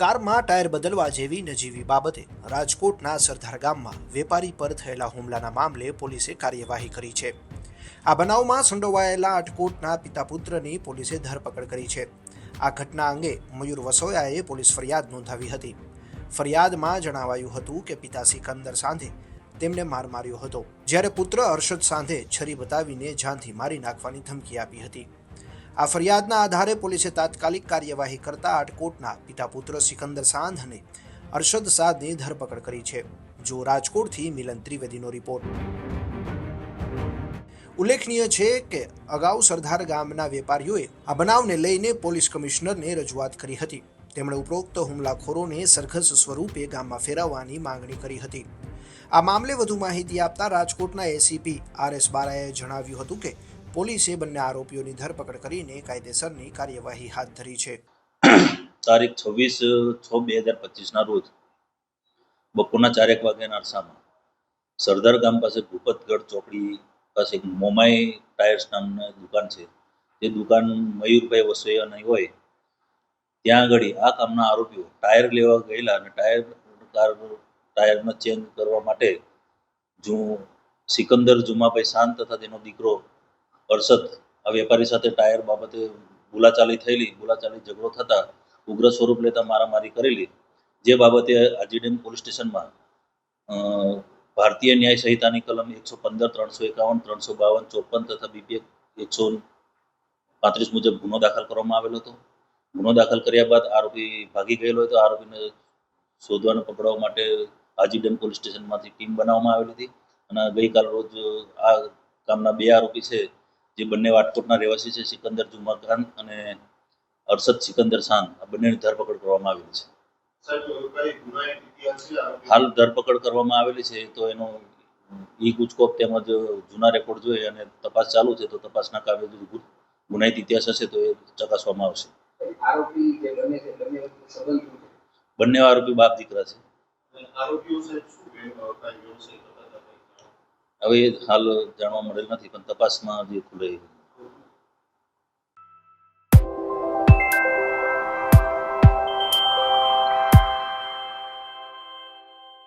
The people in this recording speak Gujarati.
કારમાં ટાયર બદલવા જેવી નજીવી બાબતે રાજકોટના સરદાર ગામમાં વેપારી પર થયેલા હુમલાના મામલે પોલીસે કાર્યવાહી કરી છે. આ બનાવમાં સંડોવાયેલા અટકોટના પિતા પુત્રની પોલીસે ધરપકડ કરી છે. આ ઘટના અંગે મયુર વસોયાએ પોલીસ ફરિયાદ નોંધાવી હતી. ફરિયાદમાં જણાવાયું હતું કે પિતા સિકંદર સાંધે તેમને માર માર્યો હતો. જ્યારે પુત્ર અર્શદ સાંધે છરી બતાવીને જાનથી મારી નાખવાની ધમકી આપી હતી. આ ફરિયાદના આધારે પોલીસે તાત્કાલિક કાર્યવાહી કરતા આટકોટના પિતા પુત્ર સિકંદર સાંધ અને અરશદ સાદની ધરપકડ કરી છે. જો રાજકોટથી મિલન ત્રિવેદીનો રિપોર્ટ. ઉલ્લેખનીય છે કે અગાઉ સરદાર ગામના વેપારીઓએ આ બનાવને લઈને પોલીસ કમિશનરને રજૂઆત કરી હતી. તેમણે ઉપરોક્ત હુમલાખોરોને સરઘસ સ્વરૂપે ગામમાં ફેરવવાની માંગણી કરી હતી. આ મામલે વધુ માહિતી આપતા રાજકોટના એસીપી આર એસ બારાએ જણાવ્યું હતું કે પોલીસે બંને આરોપીઓની ધરપકડ કરીને કાયદેસરની કાર્યવાહી હાથ ધરી છે. તારીખ છવ્વીસ, છ બે હજાર પચીસના રોજ બપોરના ચારેક વાગ્યાના અરસામાં સરદાર ગામ પાસે ભૂપતગઢ ચોકડી પાસે મોમાઈ ટાયર્સ નામની દુકાન છે. તે દુકાન મયુરભાઈ વસોયાની હોય, ત્યાં આગળ આ કામના આરોપીઓ ટાયર લેવા ગયેલા અને ટાયર કાર ટાયરનો ચેન્જ કરવા માટે જો સિકંદર જુમાભાઈ શાંત તથા તેનો દીકરો અરશદ આ વેપારી સાથે ટાયર બાબતે બોલાચાલી થયેલી, બોલાચાલી ઝઘડો થતા ઉગ્ર સ્વરૂપ લેતા મારામારી કરેલી. જે બાબતે આજીડેમ પોલીસ સ્ટેશનમાં ભારતીય ન્યાય સંહિતાની કલમ એકસો પંદર, ત્રણસો એકાવન, ત્રણસો બાવન, ચોપન તથા બીપી એકસો પાંત્રીસ મુજબ ગુનો દાખલ કરવામાં આવેલો હતો. ગુનો દાખલ કર્યા બાદ આરોપી ભાગી ગયેલો હતો આરોપીને શોધવાને પકડવા માટે હાજીડેમ પોલીસ સ્ટેશનમાંથી ટીમ બનાવવામાં આવેલી હતી. અને ગઈકાલ રોજ આ કામના બે આરોપી છે જે બંને વાટકોટના રહેવાસી છે સિકંદર જુમા ખાન અને અરશદ સિકંદર ખાન આ બંનેની ધરપકડ કરવામાં આવેલી છે? હાલ ધરપકડ કરવામાં આવેલી છે તો એનો ઈ ગુજકોપ તેમજ જૂના રેકોર્ડ જોઈએ અને તપાસ ચાલુ છે તો તપાસના કામે ગુનાહિત ઇતિહાસ હશે તો એ ચકાસવામાં આવશે. બને આરોપી બાપ દીકરા છે. આરોપીઓ હવે હાલ જાણવા મળેલ નથી પણ તપાસમાં જે ખુલે